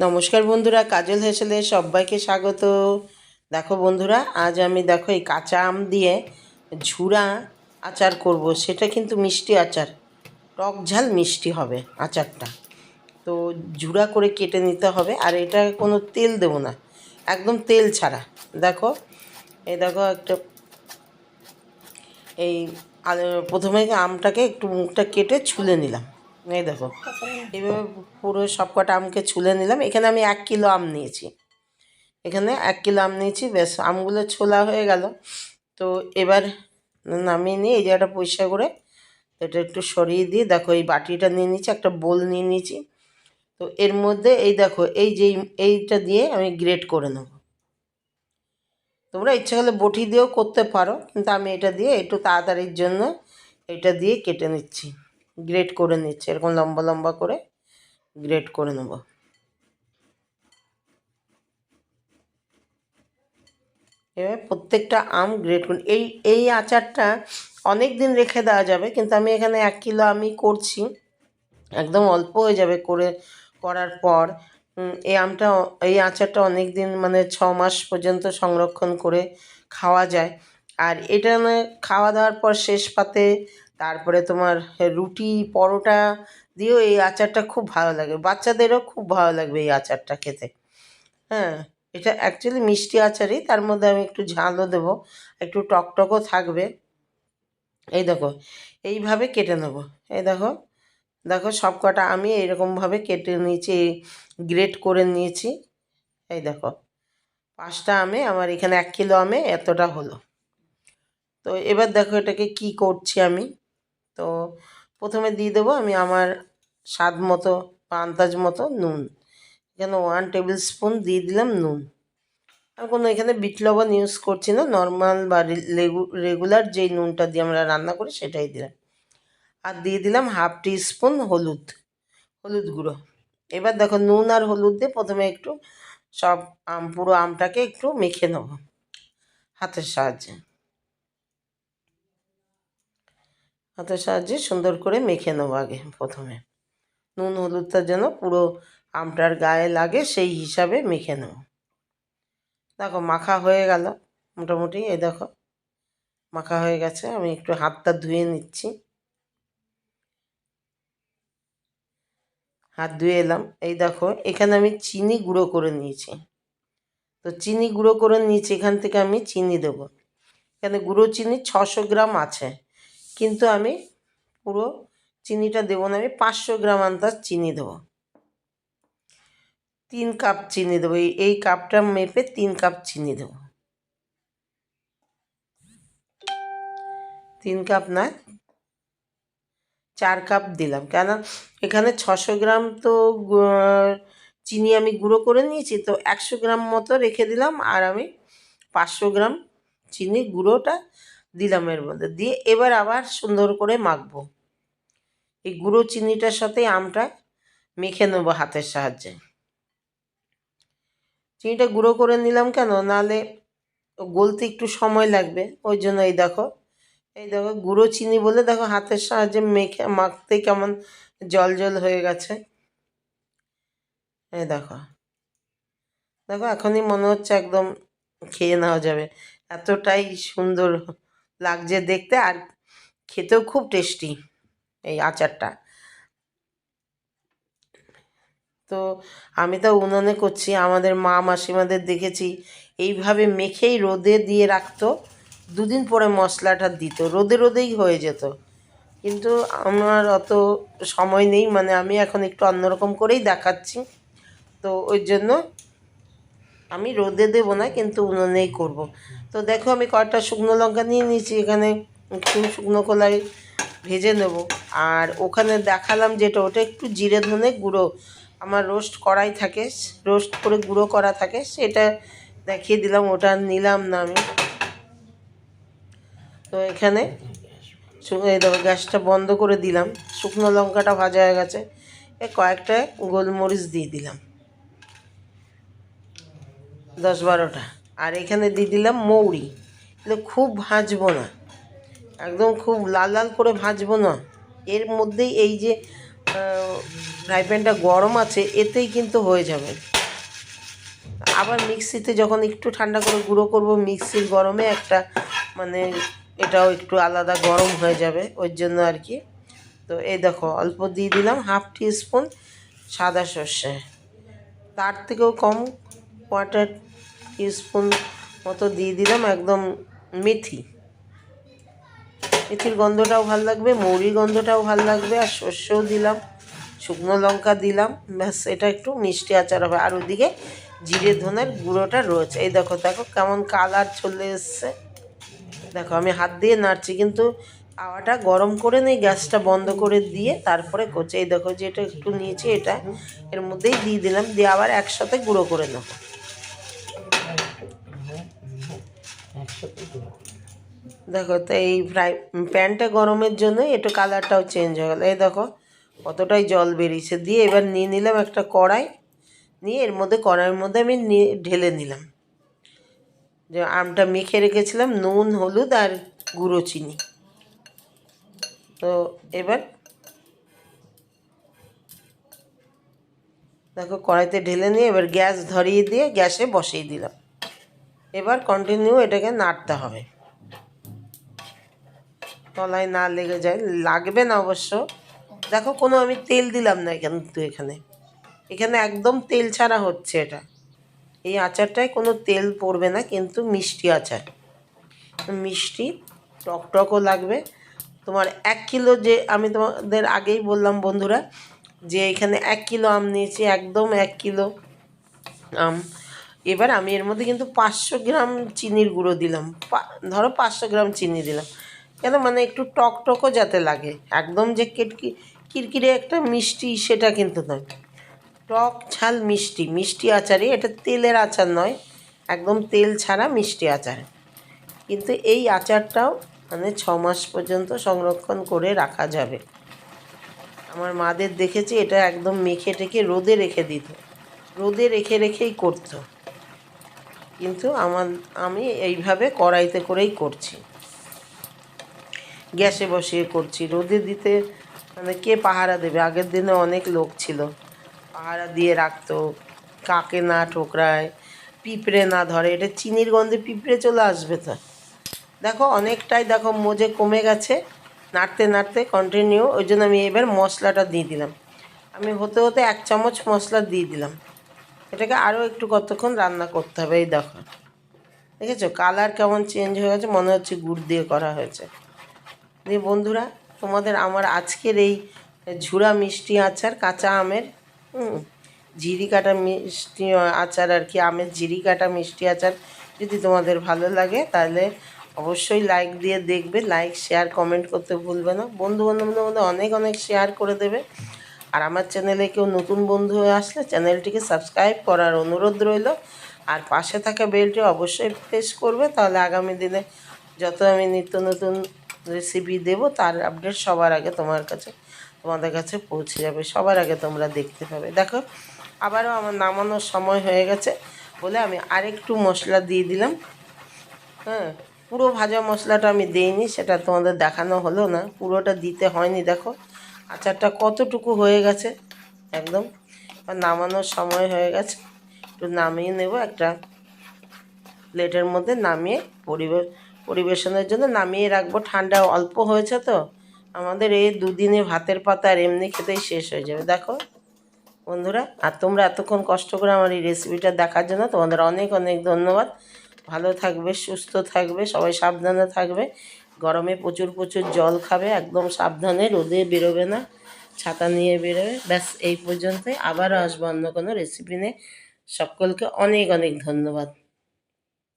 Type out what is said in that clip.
নমস্কার বন্ধুরা, কাজল হেসেলে সবাইকে স্বাগত। দেখো বন্ধুরা, আজ আমি দেখো এই কাঁচা আম দিয়ে ঝুরা আচার করব। সেটা কিন্তু মিষ্টি আচার, টক ঝাল মিষ্টি হবে আচারটা। তো ঝুরা করে কেটে নিতে হবে, আর এটা কোনো তেল দেবো না, একদম তেল ছাড়া। দেখো এই দেখো একটা, এই প্রথমে আমটাকে একটু মুখটা কেটে ছুলে নিলাম। এই দেখো, এইভাবে পুরো সব কটা আমকে ছুলে নিলাম। এখানে আমি এক কিলো আম নিয়েছি। এখানে এক কিলো আম নিয়েছি বেশ আমগুলো ছোলা হয়ে গেল। তো এবার নামিয়ে নিয়ে এই জায়গাটা পরিষ্কার করে এটা একটু সরিয়ে দিয়ে দেখো, এই বাটিটা নিয়ে নিয়েছি, একটা বোল নিয়ে নিয়েছি। তো এর মধ্যে এই দেখো, এই যে, এইটা দিয়ে আমি গ্রেট করে নেব। তোমরা ইচ্ছা করলে বটি দিয়েও করতে পারো, কিন্তু আমি এটা দিয়ে একটু তাড়াতাড়ির জন্য এটা দিয়ে কেটে নিচ্ছি। গ্রেট করে নিচ্ছে। এরকম লম্বা লম্বা করে গ্রেট করে নেব। এবার প্রত্যেকটা আম গ্রেট করে এই এই আচারটা অনেক দিন রেখে দেওয়া যাবে, কিন্তু আমি এখানে এক কিলো আমি করছি। একদম অল্প হয়ে যাবে করে, করার পর। এই আমটা, এই আচারটা অনেক দিন মানে ছ মাস পর্যন্ত সংরক্ষণ করে খাওয়া যায়। আর এটা মানে খাওয়া দাওয়ার পর শেষ পাতে তারপরে তোমার রুটি, পরোটা দিয়েও এই আচারটা খুব ভালো লাগে। বাচ্চাদেরও খুব ভালো লাগবে এই আচারটা খেতে। হ্যাঁ এটা অ্যাকচুয়ালি মিষ্টি আচারই, তার মধ্যে আমি একটু ঝালও দেবো, একটু টকটকও থাকবে। এই দেখো, এইভাবে কেটে নেব। এই দেখো দেখো সব কটা আমি এইরকমভাবে কেটে নিয়েছি, গ্রেট করে নিয়েছি। এই দেখো, পাঁচটা আমে, আমার এখানে এক কিলো আমে এতটা হলো। তো এবার দেখো এটাকে কি করছি আমি। তো প্রথমে দিয়ে দেবো আমি আমার স্বাদ মতো বা আন্দাজ মতো নুন। এখানে ওয়ান টেবিল স্পুন দিয়ে দিলাম নুন। আমি কোনো এখানে বিট লবণ ইউজ করছি না নর্মাল বা রেগুলার যেই নুনটা দিয়ে আমরা রান্না করি সেটাই দিলাম। আর দিয়ে দিলাম হাফ টি স্পুন হলুদ হলুদ গুঁড়ো। এবার দেখো নুন আর হলুদ দিয়ে প্রথমে একটু সব আম, পুরো আমটাকে একটু মেখে নেব হাতের সাহায্যে। হাতের সাহায্যে সুন্দর করে মেখে নেব আগে প্রথমে। নুন হলুদটা যেন পুরো আমটার গায়ে লাগে সেই হিসাবে মেখে নেব। দেখো, মাখা হয়ে গেল মোটামুটি, এই দেখো। মাখা হয়ে গেছে, আমি একটু হাতটা ধুয়ে নিচ্ছি। হাত ধুয়ে এলাম। এই দেখো, এখানে আমি চিনি গুঁড়ো করে নিয়েছি। তো চিনি গুঁড়ো করে নিয়েছি, এখান থেকে আমি চিনি দেবো। এখানে গুঁড়ো চিনি ছশো গ্রাম আছে। কিন্তু আমি পুরো চিনিটা দেবো না, আমি পাঁচশো গ্রাম আন্দাজ চিনি দেবো। তিন কাপ চিনি দেবো, এই কাপটা মেপে তিন কাপ চিনি দেবো। তিন কাপ না, চার কাপ দিলাম, কেন এখানে ছশো গ্রাম তো চিনি আমি গুঁড়ো করে নিয়েছি, তো একশো গ্রাম মতো রেখে দিলাম, আর আমি পাঁচশো গ্রাম চিনি গুঁড়োটা দিলাম এর মধ্যে দিয়ে এবার আবার সুন্দর করে মাখবো। এই গুঁড়ো চিনিটার সাথে আমটা মেখে নেব হাতের সাহায্যে। চিনিটা গুঁড়ো করে নিলাম কেন? নাহলে গলতে একটু সময় লাগবে। ওই জন্য এই দেখো এই দেখো গুঁড়ো চিনি বলে দেখো হাতের সাহায্যে মেখে, মাখতে কেমন জল জল হয়ে গেছে। এই দেখো দেখো এখনই মনে হচ্ছে একদম খেয়ে নেওয়া যাবে। এতটাই সুন্দর লাগছে দেখতে আর খেতেও খুব টেস্টি এই আচারটা। তো আমি তো উনুনে করছি, আমাদের মা মাসিমাদের দেখেছি, এইভাবে মেখেই রোদে দিয়ে রাখতো, দুদিন পরে মশলাটা দিত, রোদে রোদেই হয়ে যেত। কিন্তু আমার অত সময় নেই মানে আমি এখন একটু অন্যরকম করেই দেখাচ্ছি। তো ওই জন্য আমি রোদে দেবো না, কিন্তু উনুনেই করব। তো দেখো আমি কয়েকটা শুকনো লঙ্কা নিয়ে নিয়েছি, এখানে একটু শুকনো কলাই ভেজে নেব। আর ওখানে দেখালাম যেটা, ওটা একটু জিরে ধনে গুঁড়ো। আমার রোস্ট করাই থাকে, রোস্ট করে গুঁড়ো করা থাকে, সেটা দেখিয়ে দিলাম, ওটা নিলাম না আমি। তো এখানে দেখো, গ্যাসটা বন্ধ করে দিলাম, শুকনো লঙ্কাটা ভাজা হয়ে গেছে। এ কয়েকটা গোলমরিচ দিয়ে দিলাম। দশ বারোটা। আর এখানে দিয়ে দিলাম মৌরি। কিন্তু খুব ভাজবো না। একদম খুব লাল লাল করে ভাজবো না। এর মধ্যেই এই যে ফ্রাই প্যানটা গরম আছে, এতেই কিন্তু হয়ে যাবে। আবার মিক্সিতে যখন একটু ঠান্ডা করে গুঁড়ো করব, মিক্সির গরমে একটা মানে এটাও একটু আলাদা গরম হয়ে যাবে, ওই জন্য আর কি। তো এই দেখো, অল্প দিয়ে দিলাম হাফ টি স্পুন সাদা সর্ষে। তার থেকেও কম কোয়ার্টার স্পুন মতো দিয়ে দিলাম, একদম মেথি। মেথির গন্ধটাও ভালো লাগবে, মৌরির গন্ধটাও ভালো লাগবে, আর সর্ষেও দিলাম, শুকনো লঙ্কা দিলাম, ব্যাস, এটা একটু মিষ্টি আচার হবে। আর ওদিকে জিরে ধনের গুঁড়োটা রয়েছে। এই দেখো দেখো কেমন কালার চলে এসছে। দেখো, আমি হাত দিয়ে নাড়ছি, কিন্তু তাওয়াটা গরম করে নেই, গ্যাসটা বন্ধ করে দিয়ে তারপরে করছি। এই দেখো যে এটা একটু নিয়েছি, এটা এর মধ্যেই দিয়ে দিলাম, দিয়ে আবার একসাথে গুঁড়ো করে নেব। দেখো, তো এই ফ্রাই প্যানটা গরমের জন্য একটু কালারটাও চেঞ্জ হয়ে গেল। এই দেখো, কতটাই জল বেরিয়েছে। দিয়ে এবার নিয়ে নিলাম একটা কড়াই। নিয়ে এর মধ্যে, কড়াইয়ের মধ্যে আমি ঢেলে নিলাম। যে আমটা মেখে রেখেছিলাম, নুন, হলুদ আর গুঁড়ো চিনি। তো এবার দেখো, কড়াইতে ঢেলে নিয়ে এবার গ্যাস ধরিয়ে দিয়ে গ্যাসে বসিয়ে দিলাম। এবার কন্টিনিউ এটাকে নাড়তে হবে। তলায় না লেগে যায়, লাগবে না অবশ্য। দেখো কোনো আমি তেল দিলাম না কিন্তু এখানে। এখানে একদম তেল ছাড়া হচ্ছে এটা। এই আচারটায় কোনো তেল পড়বে না, কিন্তু মিষ্টি আচার। মিষ্টি, টকটকও লাগবে। তোমার এক কিলো যে আমি তোমাদের আগেই বললাম বন্ধুরা, যে এখানে এক কিলো আম নিয়েছি, একদম এক কিলো আম। এবার আমি এর মধ্যে কিন্তু পাঁচশো গ্রাম চিনির গুঁড়ো দিলাম। ধরো পাঁচশো গ্রাম চিনি দিলাম। কেন? মানে একটু টক টকও যাতে লাগে। একদম যে কেটকি, কিরকিরে একটা মিষ্টি সেটা কিন্তু নয়। টক ঝাল মিষ্টি মিষ্টি আচারই। এটা তেলের আচার নয়, একদম তেল ছাড়া মিষ্টি আচার। কিন্তু এই আচারটাও মানে ছ মাস পর্যন্ত সংরক্ষণ করে রাখা যাবে। আমার মাদের দেখেছি, এটা একদম মেখে টেখে রোদে রেখে দিত। রোদে রেখে রেখেই করতো। কিন্তু আমার, আমি এইভাবে কড়াইতে করেই করছি। গ্যাসে বসিয়ে করছি। রোদে দিতে মানে কে পাহারা দেবে? আগের দিনে অনেক লোক ছিল। পাহারা দিয়ে রাখতো। কাকে না ঠোকরায়, পিঁপড়ে না ধরে। এটা চিনির গন্ধে পিঁপড়ে চলে আসবে তো। দেখো, অনেকটাই দেখো মোজে কমে গেছে। নাড়তে নাড়তে কন্টিনিউ ওই জন্য আমি এবার মশলাটা দিয়ে দিলাম। আমি হতে হতে এক চামচ মশলা দিয়ে দিলাম। এটাকে আরও একটু কতক্ষণ রান্না করতে হবে, এই দেখো। দেখেছ? কালার কেমন চেঞ্জ হয়ে গেছে, মনে হচ্ছে গুড় দিয়ে করা হয়েছে। দিয়ে বন্ধুরা, তোমাদের আমার আজকের এই ঝুড়া মিষ্টি আচার, কাঁচা আমের জিরি কাটা মিষ্টি আচার আর কি, আমের জিরি কাটা মিষ্টি আচার যদি তোমাদের ভালো লাগে, তাহলে অবশ্যই লাইক দিয়ে দেখবে লাইক শেয়ার কমেন্ট করতে ভুলবে না। বন্ধু বান্ধবদের মধ্যে অনেক অনেক শেয়ার করে দেবে। আর আমার চ্যানেলে কেউ নতুন বন্ধু হয়ে আসলে চ্যানেলটিকে সাবস্ক্রাইব করার অনুরোধ রইল। আর পাশে থাকা বেলটি অবশ্যই প্রেস করবে, তাহলে আগামী দিনে যত আমি নিত্য নতুন রেসিপি দেব, তার আপডেট সবার আগে তোমার কাছে, তোমাদের কাছে পৌঁছে যাবে, সবার আগে তোমরা দেখতে পাবে। দেখো, আবারও আমার নামানোর সময় হয়ে গেছে বলে আমি আরেকটু মশলা দিয়ে দিলাম। হ্যাঁ পুরো ভাজা মশলাটা আমি দিইনি, সেটা তোমাদের দেখানো হলো না, পুরোটা দিতে হয়নি, দেখো। আচারটা কতটুকু হয়ে গেছে, একদম নামানোর সময় হয়ে গেছে। একটু নামিয়ে নেব একটা প্লেটের মধ্যে নামিয়ে পরিবেশ পরিবেশনের জন্য নামিয়ে রাখব। ঠান্ডা অল্প হয়েছে তো, আমাদের এই দুদিনে ভাতের পাতা আর এমনি খেতেই শেষ হয়ে যাবে। দেখো বন্ধুরা, আর তোমরা এতক্ষণ কষ্ট করে আমার এই রেসিপিটা দেখার জন্য তোমাদের অনেক অনেক ধন্যবাদ। ভালো থাকবে, সুস্থ থাকবে, সবাই সাবধানে থাকবে। গরমে প্রচুর প্রচুর জল খাবে, একদম সাবধানে রোদে বেরোবে না, ছাতা নিয়ে বেরোবে। ব্যাস, এই পর্যন্তই। আবার আসব অন্য কোনো রেসিপি নিয়ে। সকলকে অনেক অনেক ধন্যবাদ।